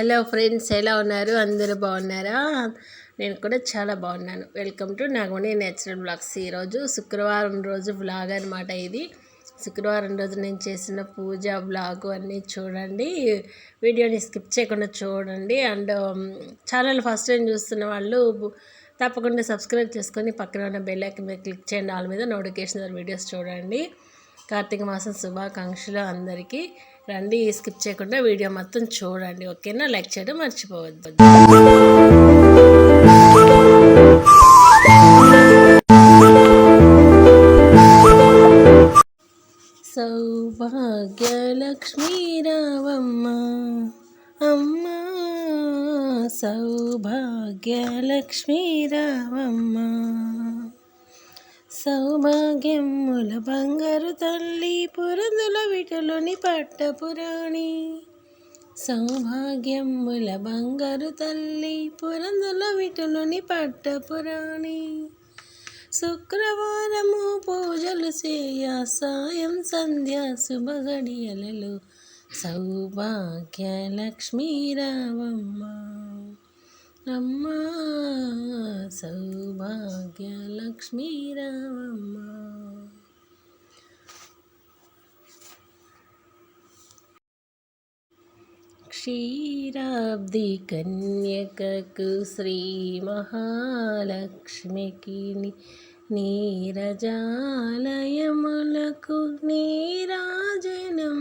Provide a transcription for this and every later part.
Hello friends ఎలా ఉన్నారు? అందరూ బాగున్నారా? నేను కూడా చాలా బాగున్నాను. Welcome to Nagamani natural blogs. ఈరోజు శుక్రవారం రోజు బ్లాగ్ అనమాట ఇది. శుక్రవారం రోజు నేను చేసిన పూజ బ్లాగ్ అన్నీ చూడండి. వీడియోని స్కిప్ చేయకుండా చూడండి. అండ్ ఛానల్ ఫస్ట్ టైం చూస్తున్న వాళ్ళు తప్పకుండా సబ్స్క్రైబ్ చేసుకొని పక్కన ఉన్న బెల్ ఐకన్ మీద క్లిక్ చేయండి. వాళ్ళ మీద నోటిఫికేషన్ వీడియోస్ చూడండి. కార్తీక మాసం శుభాకాంక్షలు అందరికీ. రండి స్కిప్ చేయకుండా వీడియో మొత్తం చూడండి ఓకేనా? లైక్ చేయడం మర్చిపోవద్దు. సౌభాగ్యలక్ష్మీ రావమ్మ అమ్మ సౌభాగ్యలక్ష్మీ రావమ్మ. సౌభాగ్యముల బంగారు తల్లి పురందుల విటలోని పట్టపురాణి. సౌభాగ్యముల బంగారు తల్లి పురందుల విటలోని పట్టపురాణి. శుక్రవారము పూజలు చేయ సాయం సంధ్య శుభగడియలలో సౌభాగ్య లక్ష్మీ రావమ్మ అమ్మా సౌభాగ్యలక్ష్మీ రామమ్మ. క్షీరాబ్ది కన్యకకు శ్రీ మహాలక్ష్మికి నీరజాలయములకు నీరాజనం.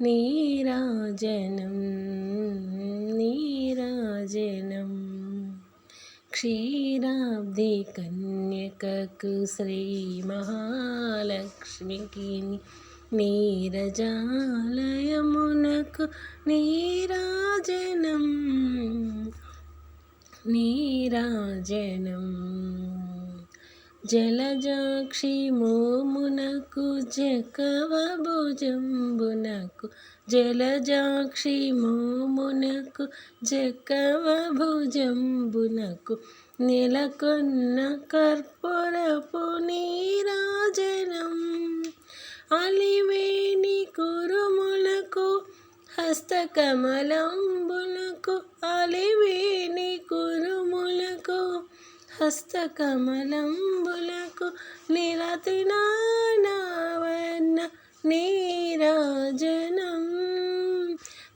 నీరాజనం నీరాజనం క్షీరాబ్ది కన్యకకు శ్రీ మహాలక్ష్మికి నీరజాలయమునకు నీరాజనం నీరాజనం జలజాక్షి మోమునకు జకవ భుజంబునకు జలజాక్షి మోమునకు జకవ భుజంబునకు నెలకొన్న కర్పూరపు నీరాజనం అలివేణి కురుములకు హస్తకమలంబునకు అలివేణి కురుములకు హస్తకమలంబు నిరతినావన్న నీరాజనం.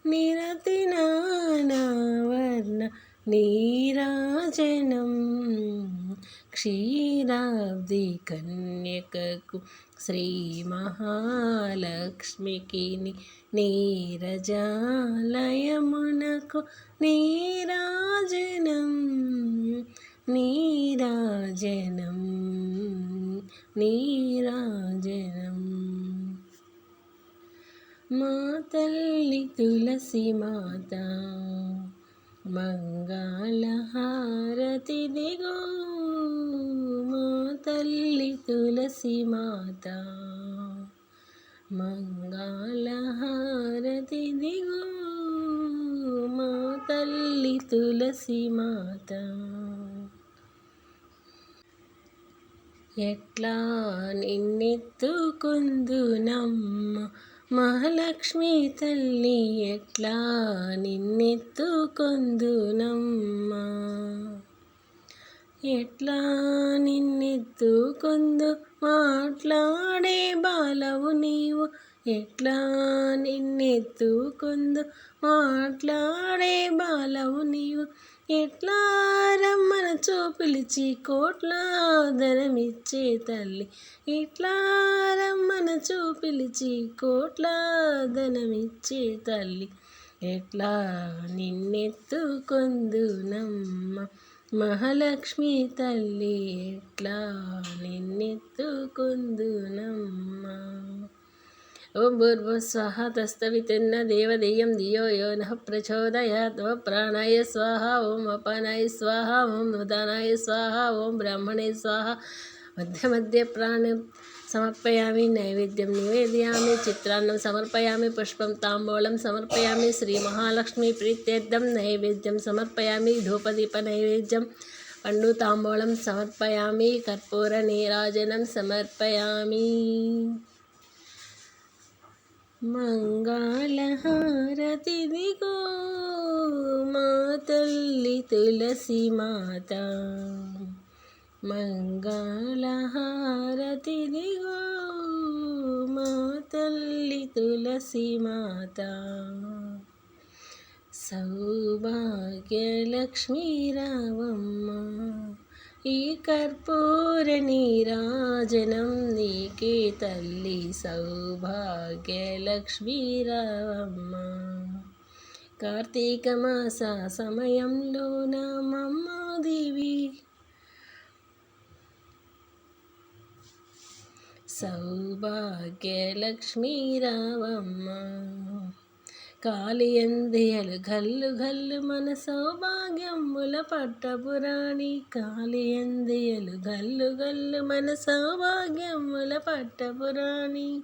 నిరతినావన్న నీరాజనం. క్షీరాబ్ది కన్యకకు శ్రీ మహాలక్ష్మికి నీరజాలయమునకు నీరాజనం. నీరాజనం నీరాజనం మా తల్లి తులసి మాత మంగళహారతి దిగో మా తల్లి తులసి మాత. మంగళహారతి దిగో మా తల్లి తులసి మాత. ఎట్లా నిన్నెత్తుకుందునమ్మ మహాలక్ష్మి తల్లి ఎట్లా నిన్నెత్తుకుందునమ్మ? ఎట్లా నిన్నెత్తుకుందు మాట్లాడే బాలవు నీవు. ఎట్లా నిన్నెత్తుకుందు మాట్లాడే బాలవు నీవు. ఎట్లా రమ్మన చూపిలిచి కోట్ల ధనమిచ్చే తల్లి. ఎట్లా రమ్మన చూపిలిచి కోట్ల ధనమిచ్చే తల్లి. ఎట్లా నిన్నెత్తుకొందునమ్మ మహాలక్ష్మి తల్లి ఎట్లా నిన్నెత్తుకొందునమ్మ? ఓం భూర్భుస్వాహ తస్తవితిన్న దేవదేయం ధియో యో నః ప్రచోదయాత్. ఓం ప్రాణాయ స్వాహ ఓం అపానాయ స్వాహ ఓం నుదానాయ స్వాహ ఓం బ్రాహ్మణే స్వాహ. మధ్య మధ్య ప్రాణ समर्पयामि नैवेद्यं निवेदयामि चित्रान्नं समर्पयामि पुष्पं ताम्बूलं समर्पयामि श्रीमहालक्ष्मीप्रीत्यर्थं नैवेद्यं समर्पयामि धूपदीपनैवेद्यं पण्डुताम्बूलं समर्पयामि कर्पूरनीराजनं समर्पयामि मङ्गालहारतिदिगो मातल्लि तुलसी माता మంగళహారతిదిగో మా తల్లి తులసి మాత. సౌభాగ్యలక్ష్మీ రావమ్మ ఈ కర్పూర నీరాజనం నీకే తల్లి సౌభాగ్యలక్ష్మీ రావమ్మ. కార్తీక మాస సమయంలో నమ్మదేవి సౌభాగ్యలక్ష్మీ రావమ్మ కాళియందియలు గల్లు గల్లు మన సౌభాగ్యముల పట్టపురాణి. కాళియందియలు గల్లు గల్లు మన సౌభాగ్యముల పట్టపురాణి.